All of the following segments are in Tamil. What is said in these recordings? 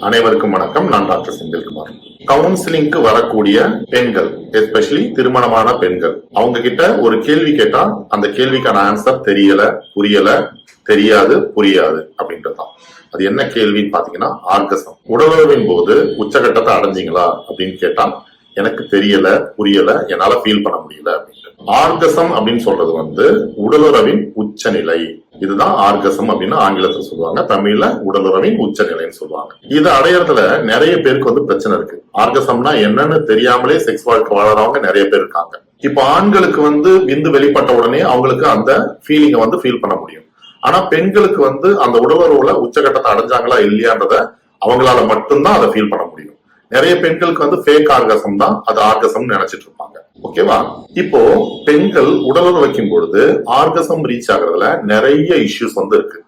அனைவருக்கும் வணக்கம். நான் டாக்டர் செந்தில்குமார். கவுன்சிலிங்க்கு வரக்கூடிய பெண்கள் எஸ்பெஷலி திருமணமான பெண்கள் அவங்க கிட்ட ஒரு கேள்வி கேட்டா அந்த கேள்விக்கான ஆன்சர் தெரியல புரியல தெரியாது புரியாது அப்படின்றதுதான். அது என்ன கேள்வின்னு பாத்தீங்கன்னா ஆர்கசம். உடலுறவின் போது உச்சகட்டத்தை அடைஞ்சீங்களா அப்படின்னு கேட்டா எனக்கு தெரியல புரியல என்னால ஃபீல் பண்ண முடியல அப்படின்ட்டு ஆர்கசம் அப்படின்னு சொல்றது வந்து உடலுறவின் உச்சநிலை. இதுதான் ஆர்கசம் அப்படின்னு ஆங்கிலத்துல சொல்லுவாங்க. தமிழ்ல உடலுறவின் உச்சநிலைன்னு சொல்லுவாங்க. இது அடையறதுல நிறைய பேருக்கு வந்து பிரச்சனை இருக்கு. ஆர்கசம்னா என்னன்னு தெரியாமலே செக்ஸ் வாழ்க்கை வாழறவங்க நிறைய பேர் இருக்காங்க. இப்ப ஆண்களுக்கு வந்து விந்து வெளிப்பட்ட உடனே அவங்களுக்கு அந்த ஃபீலிங்கை வந்து ஃபீல் பண்ண முடியும். ஆனா பெண்களுக்கு வந்து அந்த உடலுறவுல உச்சகட்டத்தை அடைஞ்சாங்களா இல்லையான்றத அவங்களால மட்டும்தான் அதை ஃபீல் பண்ண முடியும். நிறைய பெண்களுக்கு வந்து ஃபேக் ஆர்கசம் தான் அது ஆர்கசம்னு நினைச்சிட்டு இருப்பாங்க. ஓகேவா? இப்போ பெண்கள் உடலுறவு வைக்கும் பொழுது ஆர்கசம் ரீச் ஆகுறதுல நிறைய இஷ்யூஸ் வந்து இருக்கு.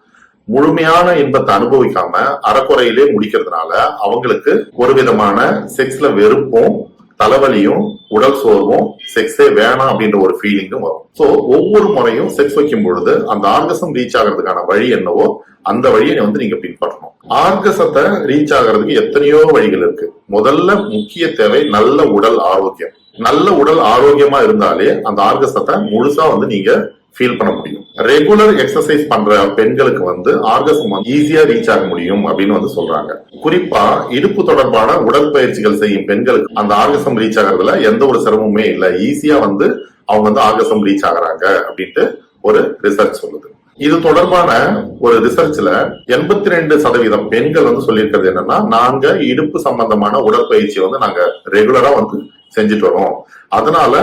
முழுமையான இன்பத்தை அனுபவிக்காம அறக்குறையிலே முடிக்கிறதுனால அவங்களுக்கு ஒரு விதமான செக்ஸ்ல வெறுப்பும் தலைவலியும் உடல் சோர்வும் செக்ஸே வேணாம் அப்படின்ற ஒரு ஃபீலிங்கும் வரும். சோ ஒவ்வொரு முறையும் செக்ஸ் வைக்கும் பொழுது அந்த ஆர்கசம் ரீச் ஆகிறதுக்கான வழி என்னவோ அந்த வழியை வந்து நீங்க பின்பற்றணும். ஆர்கசத்தை ரீச் ஆகிறதுக்கு எத்தனையோ வழிகள் இருக்கு. முதல்ல முக்கிய தேவை நல்ல உடல் ஆரோக்கியம். நல்ல உடல் ஆரோக்கியமா இருந்தாலே அந்த ஆர்கசத்தை முழுசா வந்து நீங்க ஃபீல் பண்ண முடியும். ரெகுலர் எக்ஸசைஸ் பண்ற பெண்களுக்கு வந்து ஆர்கசம் வந்து ஈஸியா ரீச் ஆக முடியும் அப்படின்னு வந்து சொல்றாங்க. குறிப்பா இடுப்பு தொடர்பான உடற்பயிற்சிகள் செய்யும் பெண்களுக்கு அந்த ஆர்கசம் ரீச் ஆகிறதுல எந்த ஒரு சிரமமுமே இல்லை. ஈஸியா வந்து அவங்க வந்து ஆர்கசம் ரீச் ஆகுறாங்க அப்படின்ட்டு ஒரு ரிசர்ச் சொல்லுது. இது தொடர்பான ஒரு ரிசர்ச்ல எண்பத்தி ரெண்டு சதவீதம் பெண்கள் வந்து சொல்லியிருக்கிறது என்னன்னா நாங்க இடுப்பு சம்பந்தமான உடற்பயிற்சி வந்து நாங்க ரெகுலரா வந்து செஞ்சுட்டு வரோம். அதனால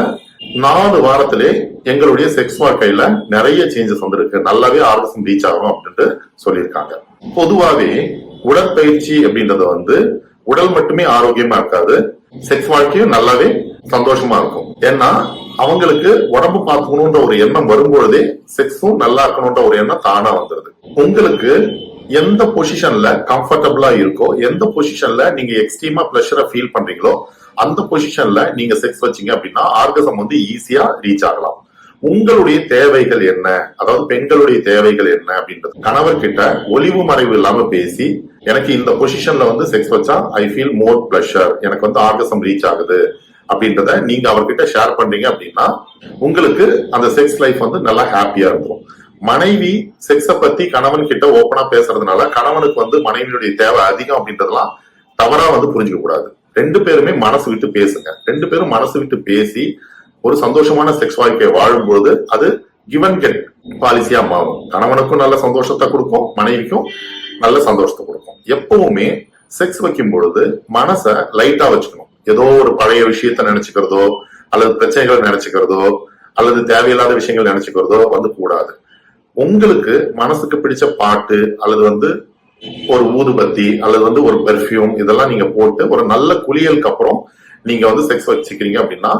நாலு வாரத்திலே எங்களுடைய செக்ஸ் வாழ்க்கையில நிறைய சேஞ்சஸ் வந்திருக்கு. நல்லாவே ஆர்கசம் ரீச் ஆகும் அப்படின்ட்டு சொல்லியிருக்காங்க. பொதுவாவே உடற்பயிற்சி அப்படின்றது வந்து உடல் மட்டுமே ஆரோக்கியமா இருக்காது. செக்ஸ் வாழ்க்கையும் நல்லாவே சந்தோஷமா இருக்கும். ஏன்னா அவங்களுக்கு உடம்பு பார்த்துக்கணுன்ற ஒரு எண்ணம் வரும்பொழுதே செக்ஸும் நல்லா இருக்கணும்ன்ற ஒரு எண்ணம் தானா வந்துருது. உங்களுக்கு எந்த பொசிஷன்ல கம்ஃபர்டபுளா இருக்கோ எந்த பொசிஷன்ல நீங்க எக்ஸ்ட்ரீமா பிளஷரை ஃபீல் பண்றீங்களோ அந்த பொசிஷன்ல நீங்க செக்ஸ் வச்சீங்க அப்படின்னா ஆர்கசம் வந்து ஈஸியா ரீச் ஆகலாம். உங்களுடைய தேவைகள் என்ன? அதாவது பெண்களுடைய தேவைகள் என்ன அப்படின்றது. கணவர் கிட்ட ஒளிவு மறைவு இல்லாம பேசி எனக்கு இந்த பொசிஷன்ல வந்து செக்ஸ் வச்சா ஐ ஃபீல் மோர் பிளஷர் எனக்கு வந்து ஆர்கசம் ரீச் ஆகுது அப்படின்றத நீங்க அவர்கிட்ட ஷேர் பண்றீங்க அப்படின்னா உங்களுக்கு அந்த செக்ஸ் லைஃப் வந்து நல்லா ஹாப்பியா இருக்கும். மனைவி செக்ஸ பத்தி கணவன் கிட்ட ஓப்பனா பேசுறதுனால கணவனுக்கு வந்து மனைவியுடைய தேவை அதிகம் அப்படின்றதெல்லாம் தவறா வந்து புரிஞ்சுக்க கூடாது. ரெண்டு பேருமே மனசு விட்டு பேசுங்க. ரெண்டு பேரும் மனசு விட்டு பேசி ஒரு சந்தோஷமான செக்ஸ் வாழ்க்கையை வாழும்போது அது கிவன் கெட் பாலிசியா மாறும். கணவனுக்கும் நல்ல சந்தோஷத்தை கொடுக்கும் மனைவிக்கும் நல்ல சந்தோஷத்தை கொடுக்கும். எப்பவுமே செக்ஸ் வைக்கும் பொழுது மனசை லைட்டா வச்சுக்கணும். ஏதோ ஒரு பழைய விஷயத்த நினைச்சுக்கிறதோ அல்லது பிரச்சனைகளை நினைச்சுக்கிறதோ அல்லது தேவையில்லாத விஷயங்கள் நினைச்சுக்கிறதோ வந்து கூடாது. உங்களுக்கு மனசுக்கு பிடிச்ச பாட்டு அல்லது வந்து ஒரு ஊதுபத்தி அல்லது வந்து ஒரு பெர்ஃப்யூம் இதெல்லாம் நீங்க போட்டு ஒரு நல்ல குளியலுக்கு அப்புறம் நீங்க வந்து செக்ஸ் வச்சுக்கிறீங்க அப்படின்னா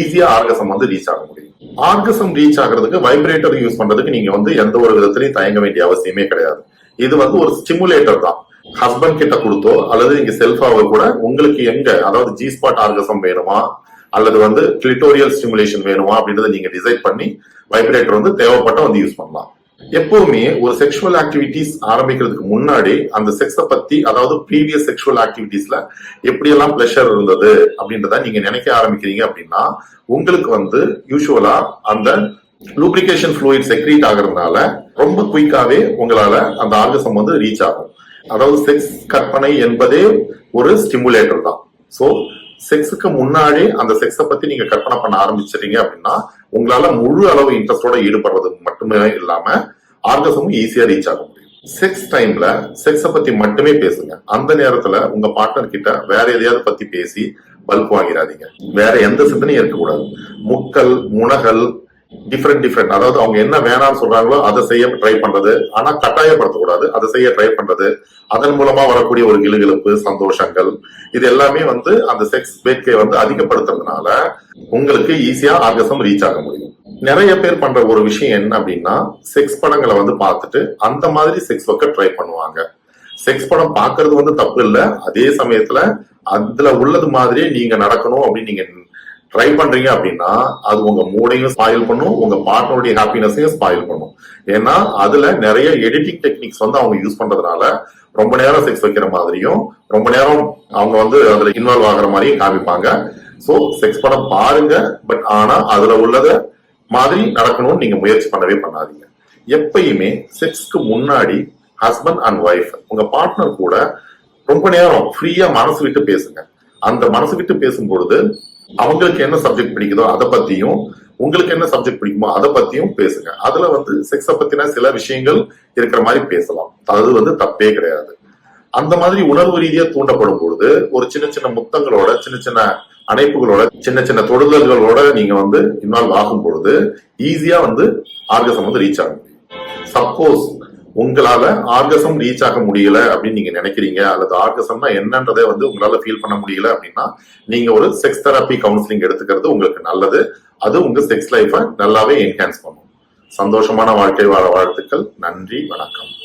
ஈஸியா ஆர்கசம் வந்து ரீச் ஆக முடியும். ஆர்கசம் ரீச் ஆகிறதுக்கு வைப்ரேட்டர் யூஸ் பண்றதுக்கு நீங்க வந்து எந்த ஒரு விதத்திலையும் தயங்க வேண்டிய அவசியமே கிடையாது. இது வந்து ஒரு ஸ்டிமுலேட்டர் தான். ஹஸ்பண்ட் கிட்ட கொடுத்தோ அல்லது நீங்க செல்ஃபாவோ கூட உங்களுக்கு எங்க அதாவது ஜி ஸ்பாட் ஆர்கசம் வேணுமா அல்லது வந்து கிளிட்டோரியல் ஸ்டிமுலேஷன் வேணுமா அப்படின்றத நீங்க டிசைட் பண்ணி வைப்ரேட்டர் வந்து தேவைப்பட்ட வந்து யூஸ் பண்ணலாம். எப்பவுமே ஒரு செக்ஷுவல் ஆக்டிவிட்டிஸ் ஆரம்பிக்கிறதுக்கு முன்னாடி அந்த செக்ஸை பத்தி அதாவது ப்ரீவியஸ் செக்ஷுவல் ஆக்டிவிட்டிஸ்ல எப்படியெல்லாம் பிளஷர் இருந்தது அப்படின்றத நீங்க நினைக்க ஆரம்பிக்கிறீங்க அப்படின்னா உங்களுக்கு வந்து யூஸ்வலா அந்த லூப்ரிகேஷன் ஃப்ளூயிட் செக்ரீட் ஆகுறதுனால ரொம்ப குயிக்காவே உங்களால அந்த ஆர்கசம் வந்து ரீச் ஆகும். அதாவது செக்ஸ் கற்பனை என்பதே ஒரு ஸ்டிமுலேட்டர் தான். ஸோ செக்ஸுக்கு முன்னாடி அந்த செக்ஸை பத்தி நீங்க கற்பனை பண்ண ஆரம்பிச்சிட்டீங்க அப்படின்னா உங்களால முழு அளவு இன்ட்ரெஸ்டோட ஈடுபடுறது மட்டுமே இல்லாம ஆர்கசமும் ஈஸியா ரீச் ஆகும் செக்ஸ் டைம்ல செக்ஸ பத்தி மட்டுமே பேசுங்க. அந்த நேரத்துல உங்க பார்ட்னர் கிட்ட வேற எதையாவது பத்தி பேசி பல்ப் வாங்கிடாதீங்க. வேற எந்த சிந்தனையும் இருக்கக்கூடாது. முக்கல் முனகல் டிஃப்ரெண்ட் டிஃப்ரெண்ட் அதாவது அவங்க என்ன வேணாம்னு சொல்றாங்களோ அதை செய்ய ட்ரை பண்றது. ஆனா கட்டாயப்படுத்தக்கூடாது. அதை செய்ய ட்ரை பண்றது. அதன் மூலமா வரக்கூடிய ஒரு கிளுகிழப்பு சந்தோஷங்கள் இது எல்லாமே வந்து அந்த செக்ஸ் வேட்கையை வந்து அதிகப்படுத்துறதுனால உங்களுக்கு ஈஸியா ஆர்கசம் ரீச் ஆக முடியும். நிறைய பேர் பண்ற ஒரு விஷயம் என்ன அப்படின்னா செக்ஸ் படங்களை வந்து பார்த்துட்டு அந்த மாதிரி செக்ஸ் ஒர்க்க ட்ரை பண்ணுவாங்க. செக்ஸ் படம் பாக்குறது வந்து தப்பு இல்ல. அதே சமயத்துல அதுல உள்ளது மாதிரியே நீங்க நடக்கணும் அப்படின்னு நீங்க ட்ரை பண்றீங்க அப்படின்னா அது உங்க மூடையும் ஸ்பாயில் பண்ணும் உங்க பார்ட்னருடைய ஹாப்பினஸையும் ஸ்பாயில் பண்ணும். ஏன்னா அதுல நிறைய எடிட்டிங் டெக்னிக்ஸ் வந்து அவங்க யூஸ் பண்றதுனால ரொம்ப நேரம் செக்ஸ் வைக்கிற மாதிரியும் ரொம்ப நேரம் அவங்க வந்து அதுல இன்வால்வ் ஆகுற மாதிரியும் காமிப்பாங்க. சோ செக்ஸ் படம் பாருங்க பட் ஆனா அதுல உள்ளத மாதிரி நடக்கணும்னு நீங்க முயற்சி பண்ணவே பண்ணாதீங்க. எப்பயுமே செக்ஸ்க்கு முன்னாடி ஹஸ்பண்ட் அண்ட் ஒய்ஃப் உங்க பார்ட்னர் கூட ரொம்ப நேரம் ஃப்ரீயா மனசு விட்டு பேசுங்க. அந்த மனசு விட்டு பேசும்பொழுது அவங்களுக்கு என்ன சப்ஜெக்ட் பிடிக்குதோ அதை பத்தியும் உங்களுக்கு என்ன சப்ஜெக்ட் பிடிக்குமோ அதை பத்தியும் பேசுங்க. அதுல வந்து செக்ஸ பத்தின சில விஷயங்கள் இருக்கிற மாதிரி பேசலாம். அது வந்து தப்பே கிடையாது. அந்த மாதிரி உணர்வு ரீதியா தூண்டப்படும் பொழுது ஒரு சின்ன சின்ன முத்தங்களோட சின்ன சின்ன அணைப்புகளோட சின்ன சின்ன தொடுதல்களோட நீங்க வந்து இன்வால்வ் ஆகும் பொழுது ஈஸியா வந்து ஆர்கசம் வந்து ரீச் ஆக முடியும். சப்போஸ் உங்களால ஆர்கசம் ரீச் ஆக முடியல அப்படின்னு நீங்க நினைக்கிறீங்க அல்லது ஆர்கசம்னா என்னன்றதை வந்து உங்களால ஃபீல் பண்ண முடியல அப்படின்னா நீங்க ஒரு செக்ஸ் தெரப்பி கவுன்சிலிங் எடுத்துக்கிறது உங்களுக்கு நல்லது. அது உங்க செக்ஸ் லைஃபை நல்லாவே என்ஹான்ஸ் பண்ணும். சந்தோஷமான வாழ்க்கை வாழ வாழ்த்துக்கள். நன்றி வணக்கம்.